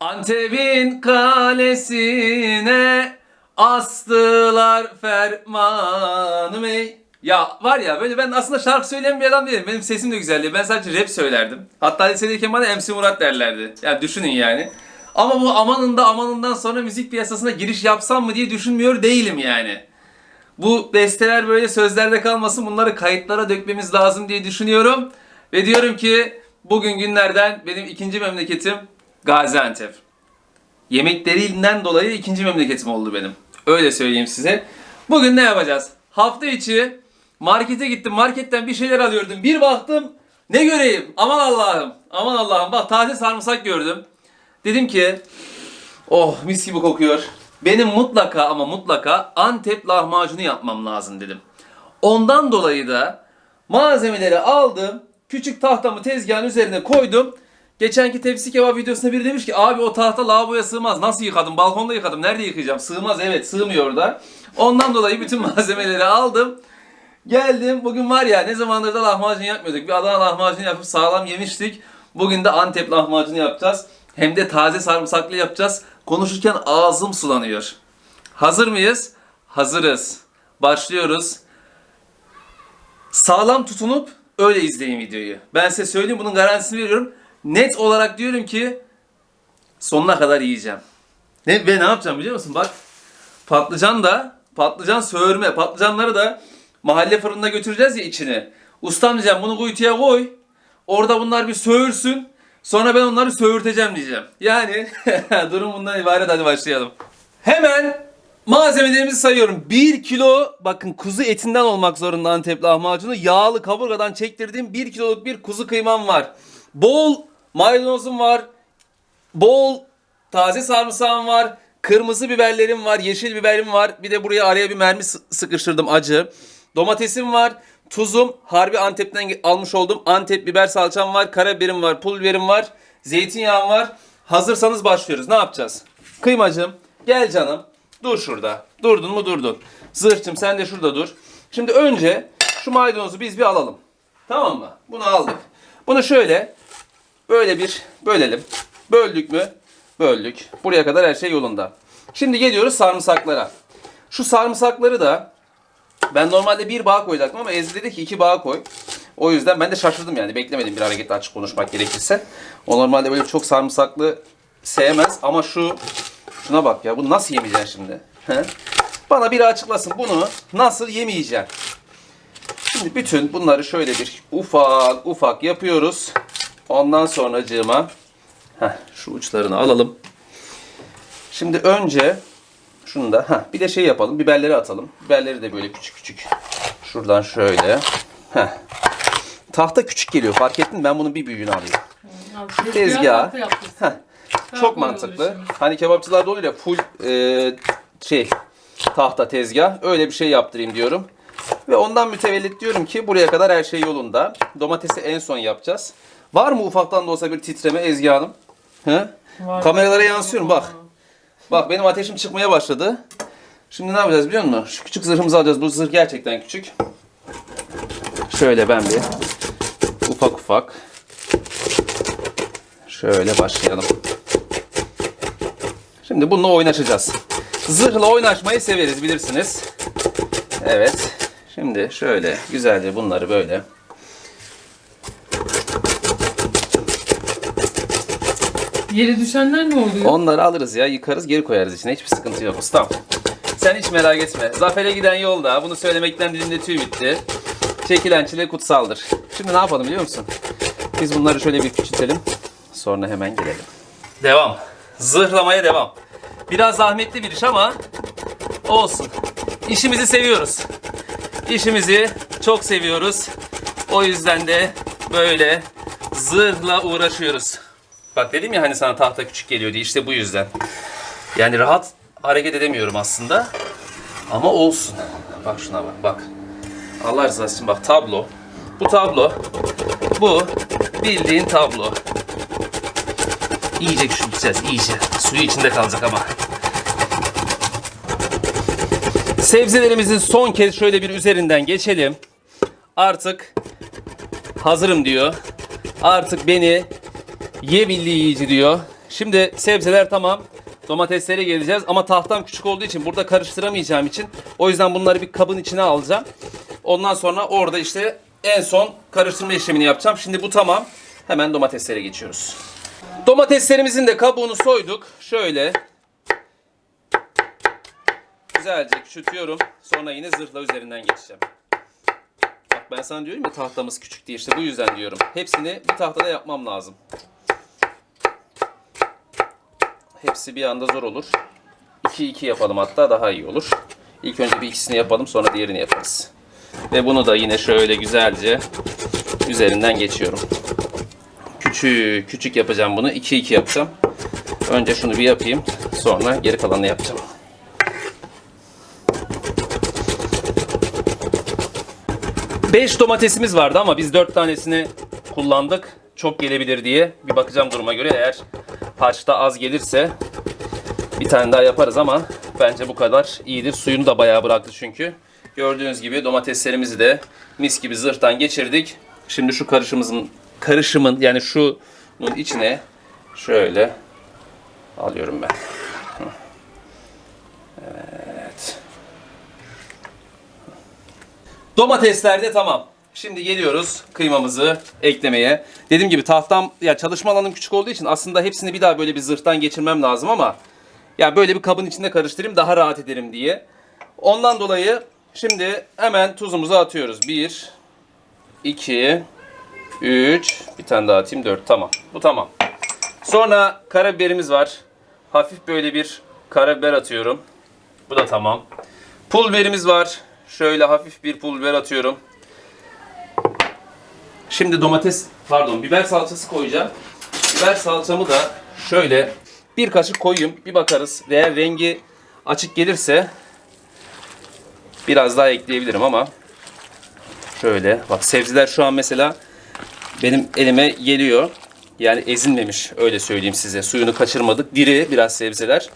Antep'in kalesine astılar fermanım ey. Ya var ya böyle ben aslında şarkı söyleyen bir adam değilim. Benim sesim de güzel değil. Ben sadece rap söylerdim. Hatta lisedeyken bana MC Murat derlerdi. Yani düşünün yani. Ama bu amanında amanından sonra müzik piyasasına giriş yapsam mı diye düşünmüyor değilim yani. Bu besteler böyle sözlerde kalmasın bunları kayıtlara dökmemiz lazım diye düşünüyorum. Ve diyorum ki bugün günlerden benim ikinci memleketim Gaziantep. Yemeklerinden dolayı ikinci memleketim oldu benim. Öyle söyleyeyim size. Bugün ne yapacağız? Hafta içi markete gittim. Marketten bir şeyler alıyordum. Bir baktım ne göreyim? Aman Allah'ım. Aman Allah'ım. Bak taze sarımsak gördüm. Dedim ki oh mis gibi kokuyor. Benim mutlaka ama mutlaka Antep lahmacunu yapmam lazım dedim. Ondan dolayı da malzemeleri aldım. Küçük tahtamı tezgahın üzerine koydum. Geçenki tepsi kebap videosunda biri demiş ki abi o tahta lavaboya sığmaz. Nasıl yıkadım? Balkonda yıkadım. Nerede yıkayacağım? Sığmaz evet sığmıyor da. Ondan dolayı bütün malzemeleri aldım. Geldim. Bugün var ya ne zamandır da lahmacun yapmıyorduk. Bir Adana lahmacun yapıp sağlam yemiştik. Bugün de Antep lahmacunu yapacağız. Hem de taze sarımsaklı yapacağız. Konuşurken ağzım sulanıyor. Hazır mıyız? Hazırız. Başlıyoruz. Sağlam tutunup öyle izleyin videoyu. Ben size söyleyeyim bunun garantisini veriyorum. Net olarak diyorum ki sonuna kadar yiyeceğim. Ne, ve ne yapacağım biliyor musun? Bak patlıcan da patlıcan söğürme. Patlıcanları da mahalle fırınına götüreceğiz ya içine. Ustam diyeceğim bunu kuytuya koy. Orada bunlar bir söğürsün. Sonra ben onları söğürteceğim diyeceğim. Yani durum bundan ibaret hadi başlayalım. Hemen malzemelerimizi sayıyorum. 1 kilo bakın kuzu etinden olmak zorunda Antep lahmacunu. Yağlı kaburgadan çektirdiğim 1 kiloluk bir kuzu kıymam var. Bol maydanozum var. Bol taze sarımsağım var. Kırmızı biberlerim var, yeşil biberim var. Bir de buraya araya bir mermi sı- sıkıştırdım acı. Domatesim var. Tuzum, harbi Antep'ten almış olduğum Antep biber salçam var. Karabiberim var, pul biberim var. Zeytinyağım var. Hazırsanız başlıyoruz. Ne yapacağız? Kıymacım, gel canım. Dur şurada. Durdun mu durdun. Zırhçım sen de şurada dur. Şimdi önce şu maydanozu biz bir alalım. Tamam mı? Bunu aldık. Bunu şöyle Böyle bir bölelim. Böldük mü? Böldük. Buraya kadar her şey yolunda. Şimdi geliyoruz sarımsaklara. Şu sarımsakları da ben normalde bir bağ koyacaktım ama Ezgi dedi ki iki bağ koy. O yüzden ben de şaşırdım yani. Beklemedim bir hareketle açık konuşmak gerekirse. O normalde böyle çok sarımsaklı sevmez ama şu şuna bak ya bunu nasıl yemeyeceksin şimdi? He? Bana biri açıklasın bunu nasıl yemeyeceksin? Şimdi bütün bunları şöyle bir ufak ufak yapıyoruz. Ondan sonracığıma heh, şu uçlarını alalım. Şimdi önce şunu da heh, bir de şey yapalım. Biberleri atalım. Biberleri de böyle küçük küçük. Şuradan şöyle. Heh. Tahta küçük geliyor. Fark ettin mi? Ben bunun bir büyüğünü alayım. Abi, Tezgah. Heh. Çok mantıklı. Hani kebapçılarda olur ya full e, şey tahta tezgah. Öyle bir şey yaptırayım diyorum. Ve ondan mütevellit diyorum ki buraya kadar her şey yolunda. Domatesi en son yapacağız. Var mı ufaktan da olsa bir titreme Ezgi Hanım? He? Var. Kameralara yansıyorum bak. Bak benim ateşim çıkmaya başladı. Şimdi ne yapacağız biliyor musun? Şu küçük zırhımızı alacağız. Bu zırh gerçekten küçük. Şöyle ben bir ufak ufak şöyle başlayalım. Şimdi bununla oynaşacağız. Zırhla oynaşmayı severiz bilirsiniz. Evet. Şimdi şöyle güzelce bunları böyle Yere düşenler ne oluyor? Onları alırız ya yıkarız geri koyarız içine hiçbir sıkıntı yok ustam. Sen hiç merak etme. Zafer'e giden yolda. Bunu söylemekten dilimde tüy bitti. Çekilen çile kutsaldır. Şimdi ne yapalım biliyor musun? Biz bunları şöyle bir küçültelim. Sonra hemen gelelim. Devam. Zırhlamaya devam. Biraz zahmetli bir iş ama olsun. İşimizi seviyoruz. İşimizi çok seviyoruz. O yüzden de böyle zırhla uğraşıyoruz. Bak dedim ya hani sana tahta küçük geliyor diye işte bu yüzden. Yani rahat hareket edemiyorum aslında. Ama olsun. Bak şuna bak bak. Allah rızası için bak tablo. Bu tablo. Bu bildiğin tablo. İyice küçülteceğiz iyice. Suyu içinde kalacak ama. Sebzelerimizin son kez şöyle bir üzerinden geçelim. Artık hazırım diyor. Artık beni ye billi yiyici diyor. Şimdi sebzeler tamam. Domateslere geleceğiz ama tahtam küçük olduğu için burada karıştıramayacağım için o yüzden bunları bir kabın içine alacağım. Ondan sonra orada işte en son karıştırma işlemini yapacağım. Şimdi bu tamam. Hemen domateslere geçiyoruz. Domateslerimizin de kabuğunu soyduk. Şöyle güzelce küçültüyorum. Sonra yine zırhla üzerinden geçeceğim. Bak ben sana diyorum ya tahtamız küçük diye işte bu yüzden diyorum. Hepsini bir tahtada yapmam lazım. Hepsi bir anda zor olur. 2-2 yapalım hatta daha iyi olur. İlk önce bir ikisini yapalım sonra diğerini yaparız. Ve bunu da yine şöyle güzelce üzerinden geçiyorum. Küçük küçük yapacağım bunu. 2-2 yapacağım. Önce şunu bir yapayım. Sonra geri kalanını yapacağım. Beş domatesimiz vardı ama biz dört tanesini kullandık. Çok gelebilir diye. Bir bakacağım duruma göre. Eğer harçta az gelirse bir tane daha yaparız ama bence bu kadar iyidir. Suyunu da bayağı bıraktı çünkü. Gördüğünüz gibi domateslerimizi de mis gibi zırhtan geçirdik. Şimdi şu karışımımızın karışımın yani şunun içine şöyle alıyorum ben. Evet. Domatesler de tamam. Şimdi geliyoruz kıymamızı eklemeye. Dediğim gibi tahtam ya çalışma alanım küçük olduğu için aslında hepsini bir daha böyle bir zırhtan geçirmem lazım ama ya böyle bir kabın içinde karıştırayım daha rahat ederim diye. Ondan dolayı şimdi hemen tuzumuzu atıyoruz. 1 2 3 bir tane daha atayım 4 tamam. Bu tamam. Sonra karabiberimiz var. Hafif böyle bir karabiber atıyorum. Bu da tamam. Pul biberimiz var. Şöyle hafif bir pul biber atıyorum. Şimdi domates, pardon biber salçası koyacağım. Biber salçamı da şöyle bir kaşık koyayım. Bir bakarız. Eğer rengi açık gelirse biraz daha ekleyebilirim ama şöyle bak sebzeler şu an mesela benim elime geliyor. Yani ezilmemiş öyle söyleyeyim size. Suyunu kaçırmadık. Diri biraz sebzeler.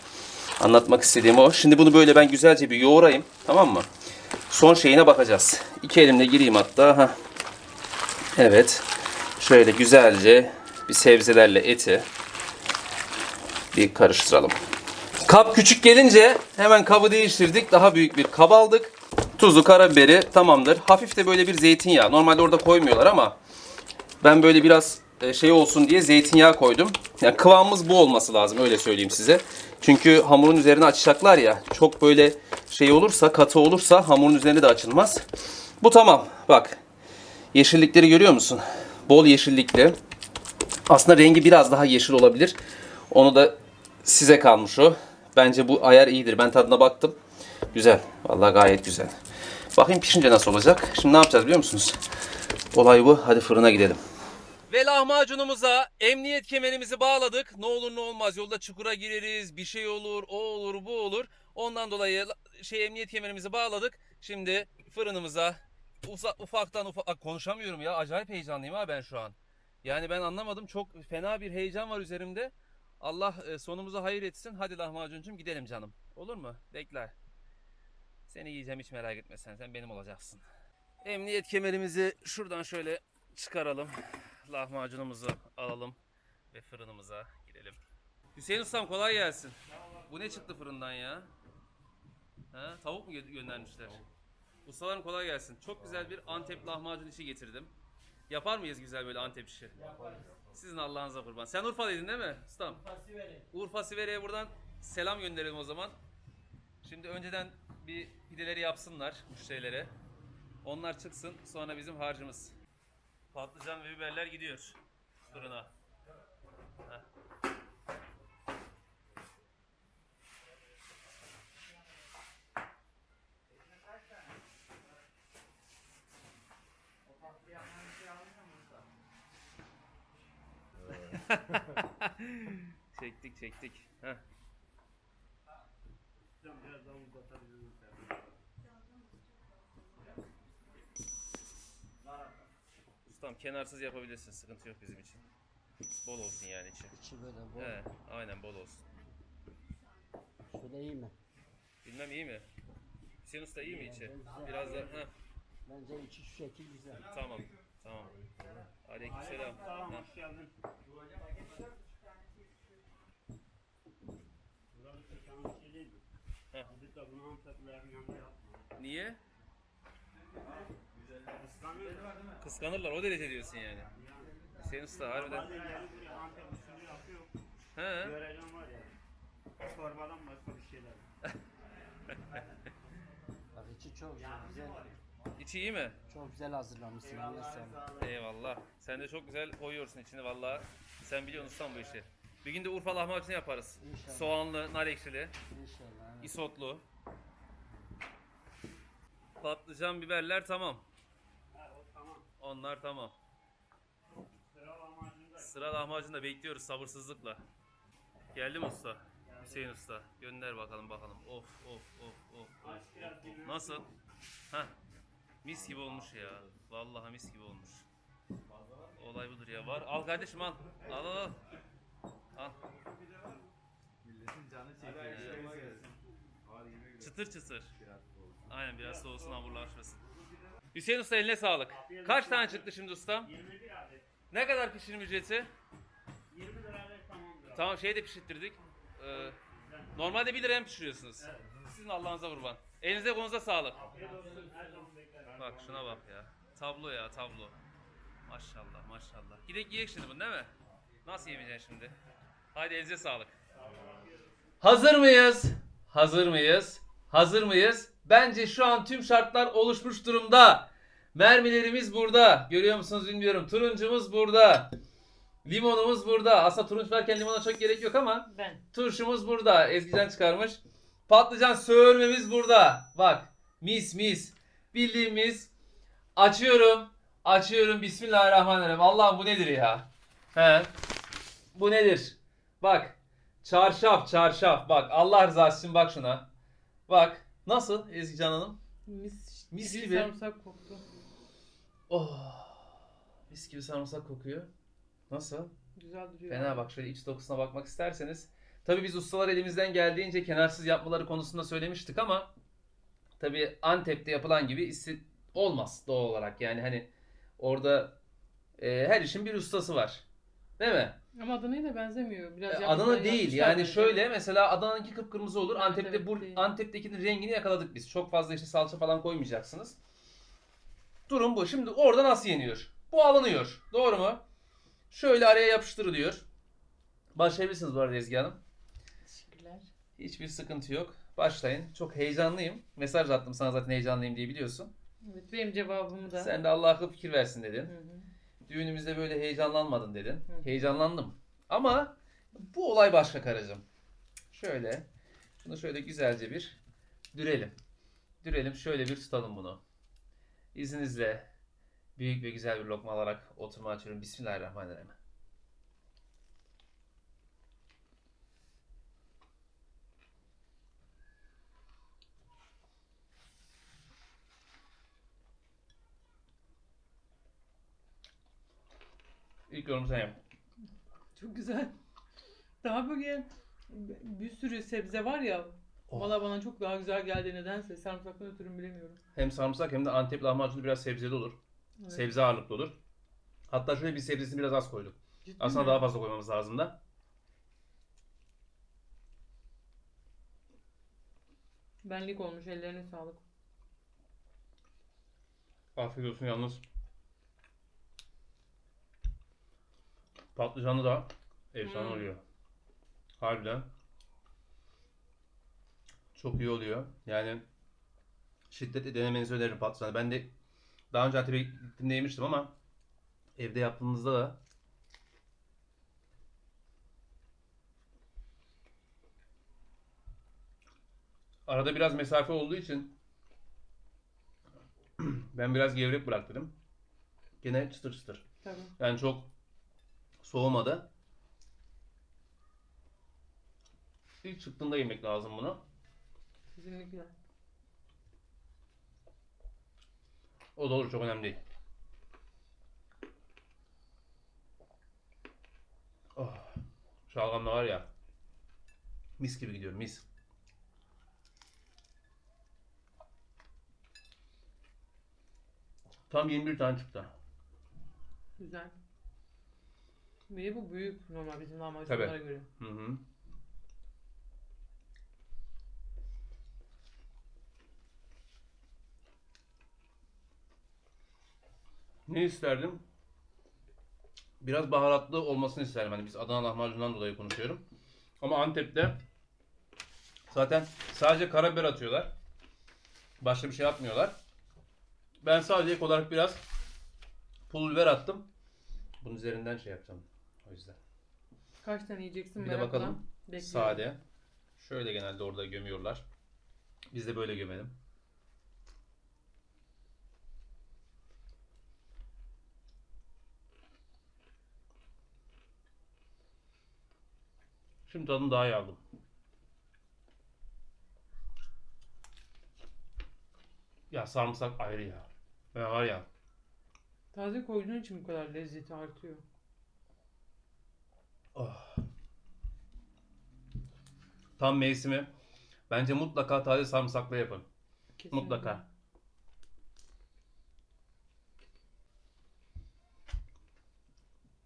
Anlatmak istediğim o. Şimdi bunu böyle ben güzelce bir yoğurayım. Tamam mı? Son şeyine bakacağız. İki elimle gireyim hatta. Heh. Evet. Şöyle güzelce bir sebzelerle eti bir karıştıralım. Kap küçük gelince hemen kabı değiştirdik. Daha büyük bir kab aldık. Tuzu, karabiberi tamamdır. Hafif de böyle bir zeytinyağı. Normalde orada koymuyorlar ama ben böyle biraz e, şey olsun diye zeytinyağı koydum. Yani kıvamımız bu olması lazım öyle söyleyeyim size. Çünkü hamurun üzerine açacaklar ya. Çok böyle şey olursa, katı olursa hamurun üzerine de açılmaz. Bu tamam. Bak. Yeşillikleri görüyor musun? Bol yeşillikli. Aslında rengi biraz daha yeşil olabilir. Onu da size kalmış o. Bence bu ayar iyidir. Ben tadına baktım. Güzel. Vallahi gayet güzel. Bakayım pişince nasıl olacak. Şimdi ne yapacağız biliyor musunuz? Olay bu. Hadi fırına gidelim. Ve lahmacunumuza emniyet kemerimizi bağladık. Ne olur ne olmaz yolda çukura gireriz, bir şey olur, o olur, bu olur. Ondan dolayı la- şey emniyet kemerimizi bağladık. Şimdi fırınımıza uza- ufaktan ufak konuşamıyorum ya. Acayip heyecanlıyım ha ben şu an. Yani ben anlamadım. Çok fena bir heyecan var üzerimde. Allah e, sonumuzu hayır etsin. Hadi lahmacuncum gidelim canım. Olur mu? Bekle. Seni yiyeceğim hiç merak etme sen. Sen benim olacaksın. Emniyet kemerimizi şuradan şöyle çıkaralım. Lahmacunumuzu alalım ve fırınımıza gidelim. Hüseyin Ustam kolay gelsin. Bu ne çıktı fırından ya? Ha, tavuk mu gö- göndermişler? Ustalarım kolay gelsin. Çok güzel bir Antep lahmacun işi getirdim. Yapar mıyız güzel böyle Antep işi? Sizin Allah'ınıza kurban. Sen Urfalıydın değil mi ustam? Urfa Sivere'ye buradan selam gönderelim o zaman. Şimdi önceden bir pideleri yapsınlar müşterilere. Onlar çıksın sonra bizim harcımız. Patlıcan ve biberler gidiyor fırına. Heh. çektik çektik. Heh. Ustam kenarsız yapabilirsin. Sıkıntı yok bizim için. Bol olsun yani içi. İçi böyle bol. He, aynen bol olsun. Şöyle iyi mi? Bilmem iyi mi? Hüseyin Usta iyi mi içi? Biraz da heh, Bence içi şu şekil güzel. tamam. Tamam. Aleykümselam. Tamam, hoş geldin. Niye? Kıskanırlar. O derece diyorsun yani. Hüseyin Usta harbiden. He. Göreceğim başka bir şeyler. Bak içi çok güzel. İçi iyi mi? Çok güzel hazırlamışsın. Sağlık. Eyvallah. Sen de çok güzel koyuyorsun içini vallahi. Sen biliyorsun ustam bu işi. Bir gün de Urfa lahmacunu yaparız. İnşallah. Soğanlı, nar ekşili, İnşallah. evet. isotlu. Patlıcan, biberler tamam. Ha o tamam. Onlar tamam. Sıra lahmacunda. Sıra lahmacunu da bekliyoruz sabırsızlıkla. Geldi mi usta? Hüseyin usta. Gönder bakalım bakalım. Of of of of. Aç of, biraz dinlen. Nasıl? Heh. Mis gibi olmuş ya. Vallahi mis gibi olmuş. Olay budur ya. Var. Al kardeşim al. Al al al. Al. Milletin canı çekiyor. Çıtır çıtır. Aynen biraz soğusun hamurlar şurası. Hüseyin usta eline sağlık. Kaç tane çıktı şimdi ustam? 21 adet. Ne kadar pişirim ücreti? 20 lirayla tamamdır. Tamam şey de pişirttirdik. Ee, normalde 1 liraya mı pişiriyorsunuz? Sizin Allah'ınıza kurban. Elinize kolunuza sağlık. Afiyet olsun. Her zaman. Bak şuna bak ya. Tablo ya tablo. Maşallah maşallah. Gidek yiyek şimdi bunu değil mi? Nasıl yemeyeceksin şimdi? Haydi elinize sağlık. Hazır mıyız? Hazır mıyız? Hazır mıyız? Bence şu an tüm şartlar oluşmuş durumda. Mermilerimiz burada. Görüyor musunuz bilmiyorum. Turuncumuz burada. Limonumuz burada. Aslında turunç varken limona çok gerek yok ama Ben. Turşumuz burada. Ezgican çıkarmış. Patlıcan söğürmemiz burada. Bak. Mis mis. Bildiğimiz. Açıyorum. Açıyorum. Bismillahirrahmanirrahim. Allah'ım bu nedir ya? He. Bu nedir? Bak. Çarşaf çarşaf. Bak Allah rızası için bak şuna. Bak. Nasıl Ezgican Hanım? Mis, Mis gibi. sarımsak koktu. Oh. Mis gibi sarımsak kokuyor. Nasıl? Güzel duruyor. Fena bak şöyle iç dokusuna bakmak isterseniz. Tabii biz ustalar elimizden geldiğince kenarsız yapmaları konusunda söylemiştik ama tabii Antep'te yapılan gibi isi- olmaz doğal olarak. Yani hani orada e, her işin bir ustası var. Değil mi? Ama Adana'ya da benzemiyor. Biraz E, yapmışlar, Adana değil yapmışlar yani bence. şöyle mesela Adana'nınki kıpkırmızı olur. Evet, Antep'te evet, bu değil. Antep'tekinin rengini yakaladık biz. Çok fazla işte salça falan koymayacaksınız. Durum bu. Şimdi orada nasıl yeniyor? Bu alınıyor. Doğru mu? Şöyle araya yapıştırılıyor. Başlayabilirsiniz bu arada Ezgi Hanım. Teşekkürler. Hiçbir sıkıntı yok. Başlayın. Çok heyecanlıyım. Mesaj attım sana zaten heyecanlıyım diye biliyorsun. Evet benim cevabımı da. Sen de Allah akıl fikir versin dedin. Hı hı. Düğünümüzde böyle heyecanlanmadın dedin. Hı. Heyecanlandım. Ama bu olay başka karıcığım. Şöyle. Bunu şöyle güzelce bir dürelim. Dürelim. Şöyle bir tutalım bunu. İzninizle büyük ve güzel bir lokma alarak oturma açıyorum. Bismillahirrahmanirrahim. İlk yorum sen yap. Çok güzel. Daha böyle bir sürü sebze var ya. Oh. Valla bana çok daha güzel geldi nedense. Sarımsaktan ötürü bilemiyorum. Hem sarımsak hem de Antep lahmacunu biraz sebzeli olur. Evet. Sebze ağırlıklı olur. Hatta şöyle bir sebzesini biraz az koyduk. Ciddi Aslında mi? daha fazla koymamız lazım da. Benlik olmuş ellerine sağlık. Afiyet olsun yalnız. Patlıcanlı da efsane Hmm. oluyor. Harbiden. Çok iyi oluyor. Yani şiddetle denemenizi öneririm patlıcanı. Ben de daha önce Antep'e gittiğimde yemiştim ama evde yaptığımızda da arada biraz mesafe olduğu için ben biraz gevrek bıraktım. Gene çıtır çıtır. Tabii. Yani çok soğumadı. İlk çıktığında yemek lazım bunu. Kesinlikle. O olur çok önemli değil. Oh, şalgam da var ya. Mis gibi gidiyor mis. Tam 21 tane çıktı. Güzel. Bir bu büyük normal bizim lahmacunlara göre. Hı hı. Ne isterdim? Biraz baharatlı olmasını isterdim. Hani biz Adana lahmacundan dolayı konuşuyorum. Ama Antep'te zaten sadece karabiber atıyorlar. Başka bir şey atmıyorlar. Ben sadece ek olarak biraz pul biber attım. Bunun üzerinden şey yapacağım. O yüzden. Kaç tane yiyeceksin Bir de merakla. bakalım. Bekliyorum. Sade. Şöyle genelde orada gömüyorlar. Biz de böyle gömelim. Şimdi tadını daha iyi aldım. Ya sarımsak ayrı ya. Ben var ya. Taze koyduğun için bu kadar lezzeti artıyor. Oh. Tam mevsimi. Bence mutlaka taze sarımsakla yapın. Kesinlikle. Mutlaka.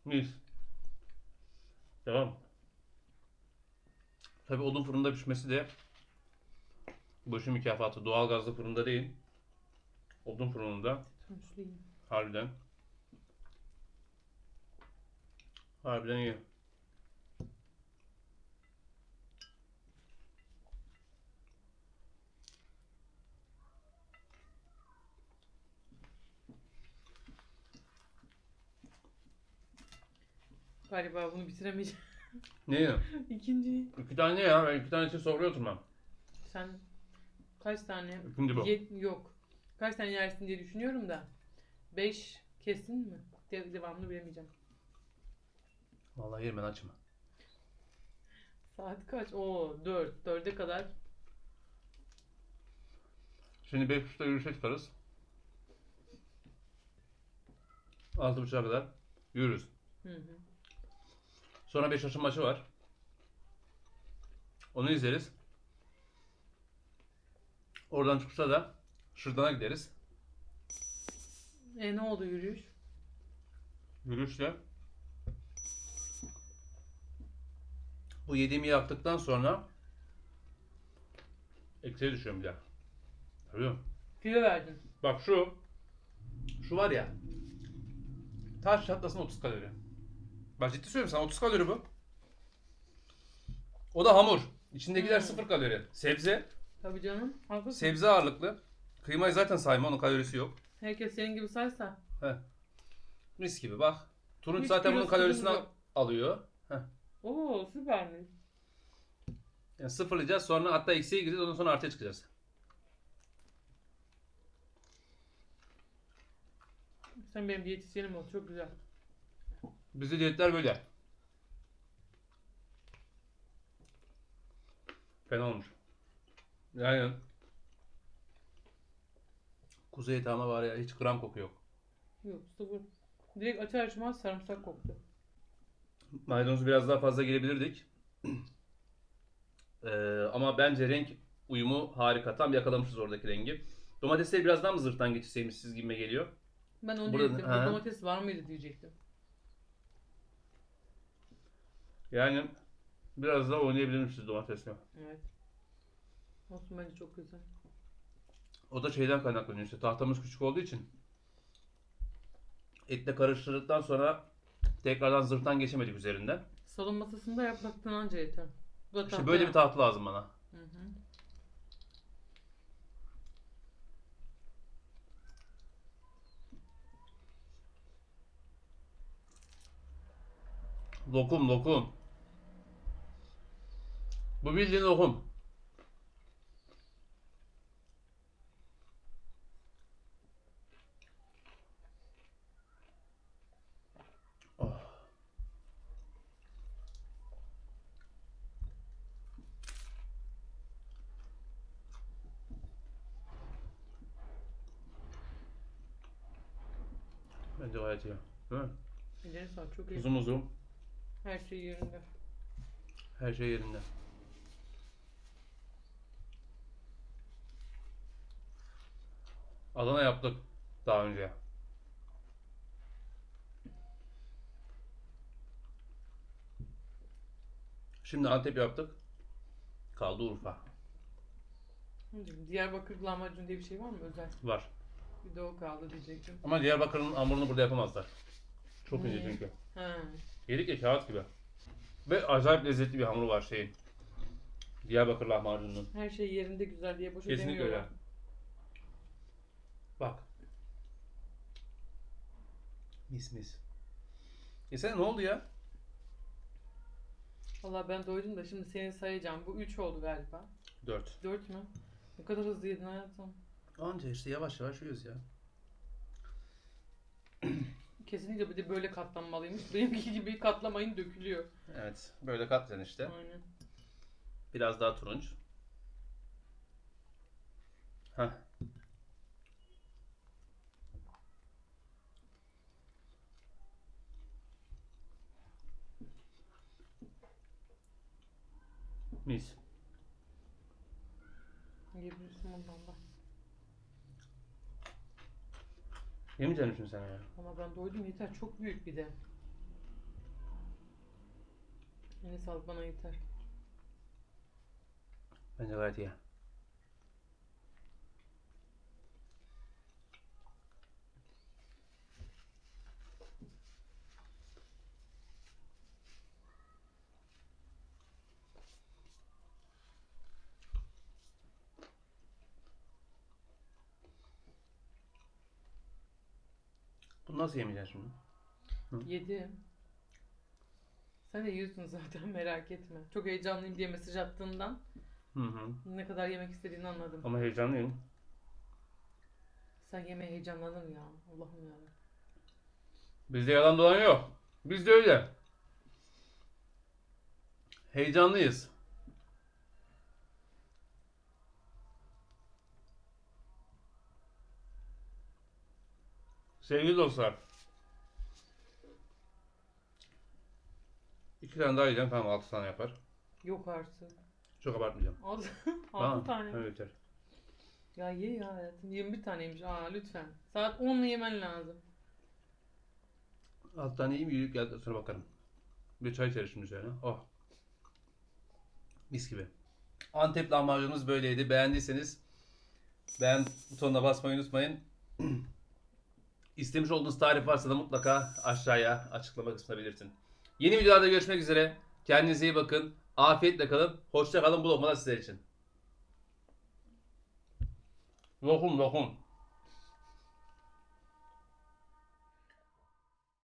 Mis. Devam. Tabi odun fırında pişmesi de işin mükafatı. Doğal gazlı fırında değil. Odun fırınında harbiden harbiden iyi. Galiba bunu bitiremeyeceğim. Ne ya? İkinci. İki tane ya. Ben iki tanesini sofraya oturmam. Sen kaç tane? İkinci bu. Ye- yok. Kaç tane yersin diye düşünüyorum da. Beş kesin mi? De- devamını bilemeyeceğim. Vallahi yerim ben açım. Saat kaç? Oo dört. Dörde kadar. Şimdi 5.30'da yürüyüşe çıkarız. 6.30'a kadar yürürüz. Hı hı. Sonra Beşiktaş'ın maçı var. Onu izleriz. Oradan çıkışta da Şırdan'a gideriz. E ne oldu yürüyüş? Yürüyüşle. Bu yediğimi yaptıktan sonra eksiğe düşüyorum bir daha. Tabii. Kilo verdin. Bak şu. Şu var ya. Taş çatlasın 30 kalori. Bak ciddi söylüyorum sana 30 kalori bu. O da hamur. İçindekiler Hmm. 0 kalori. Sebze. Tabii canım. Haklısın. Sebze ağırlıklı. Kıymayı zaten sayma onun kalorisi yok. Herkes senin gibi saysa. Mis gibi bak. Turunç Üç zaten kilo bunun kalorisini al- yok. alıyor. Oo süpermiş. Yani sıfırlayacağız sonra hatta eksiye gireceğiz ondan sonra artıya çıkacağız. Sen benim diyetisyenim ol. Çok güzel. Bizde diyetler böyle. Fena olmuş. Yani Kuzey etama var ya hiç gram koku yok. Yok sıfır. Direkt açar açmaz sarımsak koktu. Maydanozu biraz daha fazla gelebilirdik. Ee, ama bence renk uyumu harika. Tam yakalamışız oradaki rengi. Domatesleri biraz daha mı zırhtan geçirseymişiz gibime geliyor. Ben onu Burada- diyecektim. Bu domates var mıydı diyecektim. Yani biraz daha oynayabilirmişiz domatesle. Evet. Olsun bence çok güzel. O da şeyden kaynaklanıyor işte tahtamız küçük olduğu için. Etle karıştırdıktan sonra tekrardan zırhtan geçemedik üzerinden. Salon masasında yapraktan anca yeter. Bu da İşte tahta. böyle bir tahta lazım bana. Hı hı. Lokum lokum. Bu bildiğin lokum. Oh. Bence gayet iyi. Değil mi? Ellerine sağlık çok iyi. Uzun uzun. Her şey yerinde. Her şey yerinde. Adana yaptık daha önce. Şimdi Antep yaptık. Kaldı Urfa. Diyarbakır lahmacun diye bir şey var mı özel? Var. Bir de o kaldı diyecektim. Ama Diyarbakır'ın hamurunu burada yapamazlar. Çok ince çünkü. Ha. Yedik ya kağıt gibi. Ve acayip lezzetli bir hamuru var şeyin. Diyarbakır lahmacununun. Her şey yerinde güzel diye boşa Kesinlikle demiyorlar. Bak. Mis mis. Yesene ne oldu ya? Valla ben doydum da şimdi seni sayacağım. Bu 3 oldu galiba. 4. 4 mü? Ne kadar hızlı yedin hayatım. Anca işte yavaş yavaş yiyoruz ya. Kesinlikle bir de böyle katlanmalıymış. Benimki gibi katlamayın dökülüyor. Evet. Böyle katlayacaksın işte. Aynen. Biraz daha turunç. Heh. Mis. Yiyebilirsin bundan da. Yemeyecek misin sen ya? Ama ben doydum yeter. Çok büyük bir de. Yine sağlık bana yeter. Bence gayet iyi. Nasıl yemeyeceksin şimdi? Yedim. Sen de yiyorsun zaten merak etme. Çok heyecanlıyım diye mesaj attığından Hı hı. ne kadar yemek istediğini anladım. Ama heyecanlıyım. Sen yemeğe heyecanlanır ya. Allah'ım ya. Bizde yalan dolan yok. Biz de öyle. Heyecanlıyız. Sevgili dostlar. İki tane daha yiyeceğim. Tamam altı tane yapar. Yok artık. Çok abartmayacağım. Altı, Tamam, tane. Evet yeter. Ya ye ya hayatım. 21 taneymiş. Aa lütfen. Saat 10'la yemen lazım. Altı tane yiyeyim yürüyüp gel sonra bakarım. Bir çay içeriz şimdi üzerine. Oh. Mis gibi. Antep lahmacunumuz böyleydi. Beğendiyseniz beğen butonuna basmayı unutmayın. İstemiş olduğunuz tarif varsa da mutlaka aşağıya açıklama kısmına belirtin. Yeni videolarda görüşmek üzere. Kendinize iyi bakın. Afiyetle kalın. Hoşça kalın. Bu lokmalar sizler için. Lokum lokum.